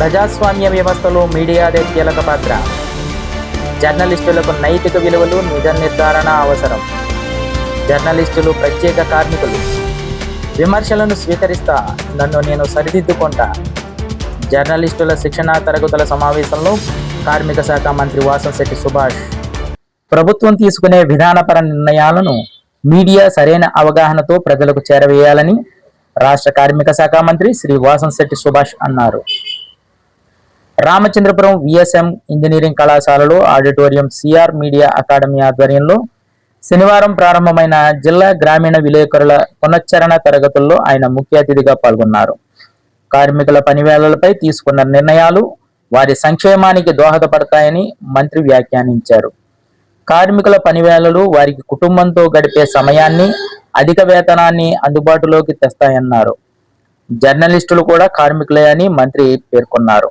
ప్రజాస్వామ్య వ్యవస్థలో మీడియాదే కీలక పాత్ర. జర్నలిస్టులకు నైతిక విలువలు నిజ నిర్ధారణ అవసరం. జర్నలిస్టులు ప్రత్యేక కార్మికులు. విమర్శలను స్వీకరిస్తా నన్ను నేను సరిదిద్దుకుంటా. జర్నలిస్టుల శిక్షణా తరగతుల సమావేశంలో కార్మిక శాఖ మంత్రి వాసంశెట్టి సుభాష్. ప్రభుత్వం తీసుకునే విధానపర నిర్ణయాలను మీడియా సరైన అవగాహనతో ప్రజలకు చేరవేయాలని రాష్ట్ర కార్మిక శాఖ మంత్రి శ్రీ వాసంశెట్టి సుభాష్ అన్నారు. రామచంద్రపురం విఎస్ఎం ఇంజనీరింగ్ కళాశాలలో ఆడిటోరియం సిఆర్ మీడియా అకాడమీ ఆధ్వర్యంలో శనివారం ప్రారంభమైన జిల్లా గ్రామీణ విలేకరుల పునశ్చరణ తరగతుల్లో ఆయన ముఖ్య అతిథిగా పాల్గొన్నారు. కార్మికుల పనివేళలపై తీసుకున్న నిర్ణయాలు వారి సంక్షేమానికి దోహదపడతాయని మంత్రి వ్యాఖ్యానించారు. కార్మికుల పనివేళలు వారికి కుటుంబంతో గడిపే సమయాన్ని అధిక వేతనాన్ని అందుబాటులోకి తెస్తాయన్నారు. జర్నలిస్టులు కూడా కార్మికులే అని మంత్రి పేర్కొన్నారు.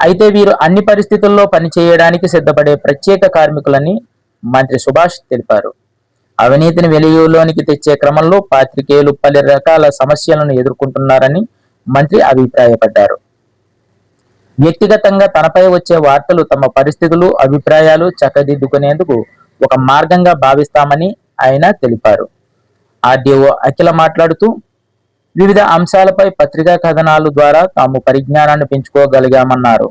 అయితే వీరు అన్ని పరిస్థితుల్లో పనిచేయడానికి సిద్ధపడే ప్రత్యేక కార్మికులని మంత్రి సుభాష్ తెలిపారు. అవినీతిని వెలుగులోనికి తెచ్చే క్రమంలో పాత్రికేయులు పలు రకాల సమస్యలను ఎదుర్కొంటున్నారని మంత్రి అభిప్రాయపడ్డారు. వ్యక్తిగతంగా తనపై వచ్చే వార్తలు తమ పరిస్థితులు అభిప్రాయాలు చక్కదిద్దుకునేందుకు ఒక మార్గంగా భావిస్తామని ఆయన తెలిపారు. ఆర్డీఓ అఖిల మాట్లాడుతూ వివిధ అంశాలపై పత్రికా కథనాలు ద్వారా తాము పరిజ్ఞానాన్ని పెంచుకోగలిగామన్నారు.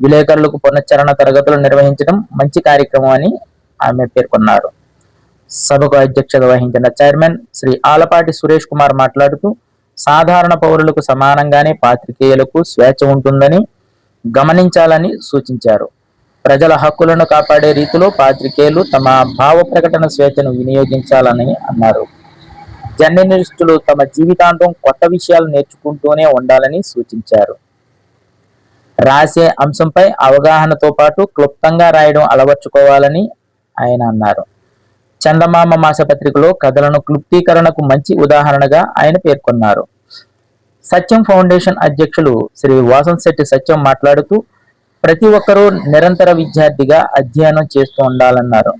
విలేకరులకు పునశ్చరణ తరగతులు నిర్వహించడం మంచి కార్యక్రమం అని ఆమె పేర్కొన్నారు. సభకు అధ్యక్షత వహించిన చైర్మన్ శ్రీ ఆలపాటి సురేష్ కుమార్ మాట్లాడుతూ సాధారణ పౌరులకు సమానంగానే పాత్రికేయులకు స్వేచ్ఛ ఉంటుందని గమనించాలని సూచించారు. ప్రజల హక్కులను కాపాడే రీతిలో పాత్రికేయులు తమ భావ ప్రకటన స్వేచ్ఛను వినియోగించాలని అన్నారు. జర్నలిస్టులు తమ జీవితాంతం కొత్త విషయాలు నేర్చుకుంటూనే ఉండాలని సూచించారు. రాసే అంశంపై అవగాహనతో పాటు క్లుప్తంగా రాయడం అలవర్చుకోవాలని ఆయన అన్నారు. చందమామ మాసపత్రికలో కథలను క్లుప్తీకరణకు మంచి ఉదాహరణగా ఆయన పేర్కొన్నారు. సత్యం ఫౌండేషన్ అధ్యక్షులు శ్రీ వాసంశెట్టి సత్యం మాట్లాడుతూ ప్రతి ఒక్కరూ నిరంతర విద్యార్థిగా అధ్యయనం చేస్తూ ఉండాలన్నారు.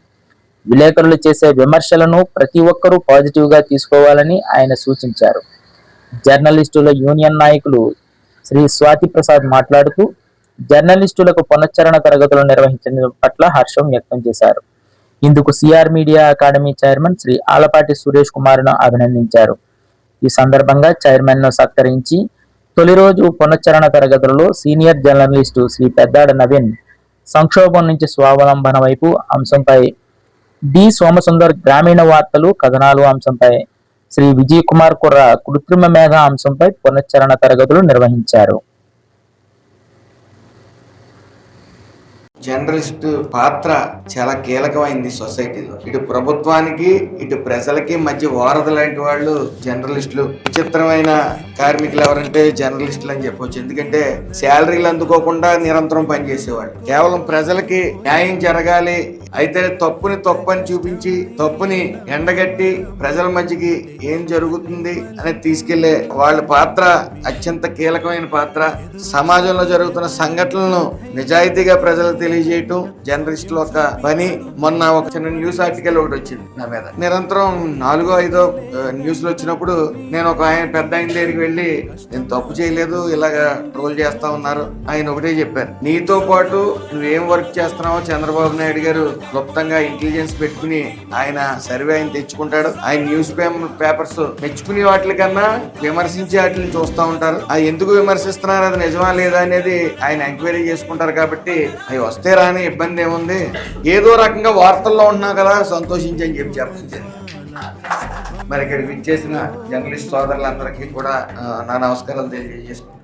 విలేకరులు చేసే విమర్శలను ప్రతి ఒక్కరూ పాజిటివ్గా తీసుకోవాలని ఆయన సూచించారు. జర్నలిస్టుల యూనియన్ నాయకులు శ్రీ స్వాతి ప్రసాద్ మాట్లాడుతూ జర్నలిస్టులకు పునశ్చరణ తరగతులు నిర్వహించడం పట్ల హర్షం వ్యక్తం చేశారు. ఇందుకు CR media academy chairman Shri Alapati Suresh కుమార్ను అభినందించారు. ఈ సందర్భంగా చైర్మన్ను సత్కరించి తొలి రోజు పునశ్చరణ తరగతులలో సీనియర్ జర్నలిస్టు శ్రీ పెద్దాడ నవీన్ సంక్షోభం నుంచి స్వావలంబన వైపు అంశంపై డి సోమసుందర్ గ్రామీణ వార్తలు కథనాలు అంశంపై శ్రీ విజయ్ కుమార్ కుర్ర కృత్రిమ మేధ అంశంపై పునశ్చరణ తరగతులు నిర్వహించారు. జర్నలిస్ట్ పాత్ర చాలా కీలకమైంది సొసైటీలో. ఇటు ప్రభుత్వానికి ఇటు ప్రజలకి మధ్య వారధ లాంటి వాళ్ళు జర్నలిస్టులు. విచిత్రమైన కార్మికులు ఎవరంటే జర్నలిస్టులు అని చెప్పొచ్చు. ఎందుకంటే శాలరీలు అందుకోకుండా నిరంతరం పనిచేసేవాళ్ళు. కేవలం ప్రజలకి న్యాయం జరగాలి అయితే తప్పుని తప్పు అని చూపించి తప్పుని ఎండగట్టి ప్రజల మధ్యకి ఏం జరుగుతుంది అనేది తీసుకెళ్ళే వాళ్ళ పాత్ర అత్యంత కీలకమైన పాత్ర. సమాజంలో జరుగుతున్న సంఘటనలను నిజాయితీగా ప్రజలకు తెలియజేయటం జర్నలిస్టుల ఒక పని. మొన్న ఒక చిన్న న్యూస్ ఆర్టికల్ ఒకటి వచ్చింది నా మీద. నిరంతరం నాలుగో ఐదో న్యూస్లు వచ్చినప్పుడు నేను ఒక ఆయన పెద్ద ఆయన దగ్గరికి వెళ్ళి నేను తప్పు చేయలేదు ఇలాగా ట్రోల్ చేస్తా ఉన్నారు. ఆయన ఒకటే చెప్పారు. నీతో పాటు నువ్వేం వర్క్ చేస్తున్నావో చంద్రబాబు నాయుడు గారు క్లుప్తంగా ఇంటెలిజెన్స్ పెట్టుకుని ఆయన సర్వే ఆయన తెచ్చుకుంటాడు. ఆయన న్యూస్ పేపర్స్ మెచ్చుకునే వాటి కన్నా విమర్శించే వాటిని చూస్తూ ఉంటారు. అది ఎందుకు విమర్శిస్తున్నారు? అది నిజమా లేదా? అనేది ఆయన ఎంక్వైరీ చేసుకుంటారు కాబట్టి అవి వస్తే రాని ఇబ్బంది ఏముంది? ఏదో రకంగా వార్తల్లో ఉన్నా కదా సంతోషించని చెప్పి చెప్పండి మరి ఇక్కడికి విచ్చేసిన జర్నలిస్ట్ సోదరులందరికీ కూడా నా నమస్కారాలు తెలియజేసుకుంటాను